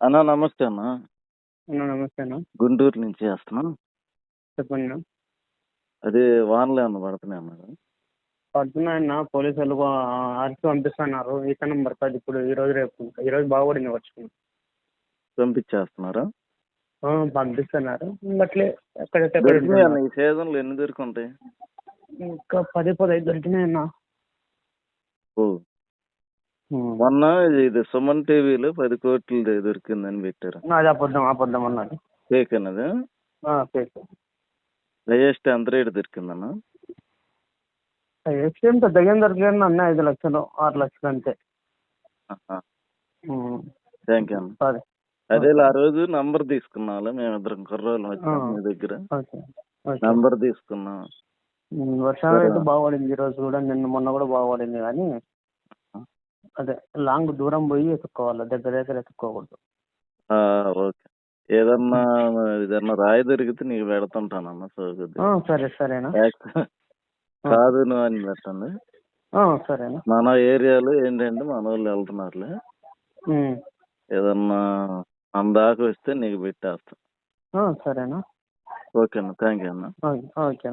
అన్న నమస్తే అన్న. అన్న నమస్తే అన్న. గుంటూరు నుంచి చేస్తున్నాం. చెప్పండి అన్న. అదే వానలే అన్న? పడుతున్నాయి పడుతున్నాయన్న పోలీసు వాళ్ళు పంపిస్తున్నారు. ఈత నెంబర్ కాదు. ఇప్పుడు ఈ రోజు రేపు ఈ రోజు బాగుపడింది వచ్చుకుని పంపించేస్తున్నారా? పంపిస్తున్నారు. అట్లే అన్న? ఈ సీజన్లో ఎన్ని దొరుకుంటాయి ఇంకా పది పదహైదు దొరికినాయన్న ఓ మొన్న ఇది సుమన్ టీవీలో పది కోట్లు దొరికిందని పెట్టారు. అది అబద్ధం అబద్ధం అన్నది ఫేక్ అన్నది? ఫేక్. హైయెస్ట్ ఎంత రేట్ దొరికిందన్న? పెద్దగా ఏం దొరికింది అన్న ఐదు లక్షలు ఆరు లక్షలు అంతే. థ్యాంక్ యూ అన్న. అదే ఆ రోజు నంబర్ తీసుకున్నాం మేమిద్దరం కుర్రోళ్ళం వచ్చాం మీ దగ్గర. నంబర్ తీసుకున్నాం. వర్షాలు అయితే బాగుపడింది ఈ రోజు కూడా నిన్న మొన్న కూడా బాగుపడింది కానీ అదే లాంగ్ దూరం పోయి ఎత్తుక్కోవాలి దగ్గర దగ్గర ఎత్తుక్కోకూడదు. ఆ, ఓకే. ఏదన్నా ఏదన్నా రాయి దొరికితే నీకు పెడుతుంటానన్న సోకుద్ది ఆ, సరే సరేనా. కాదు నువ్వు అని పెట్టండి. ఆ, సరేనా. మన ఏరియాలో ఏంటంటే మన వాళ్ళు వెళ్తున్నారులే. ఉమ్. ఏదన్నా అందాక వస్తే నీకు పెట్టేస్తా. ఆ, సరేనా. ఓకే అన్న థ్యాంక్ యూ అన్న. Okay okay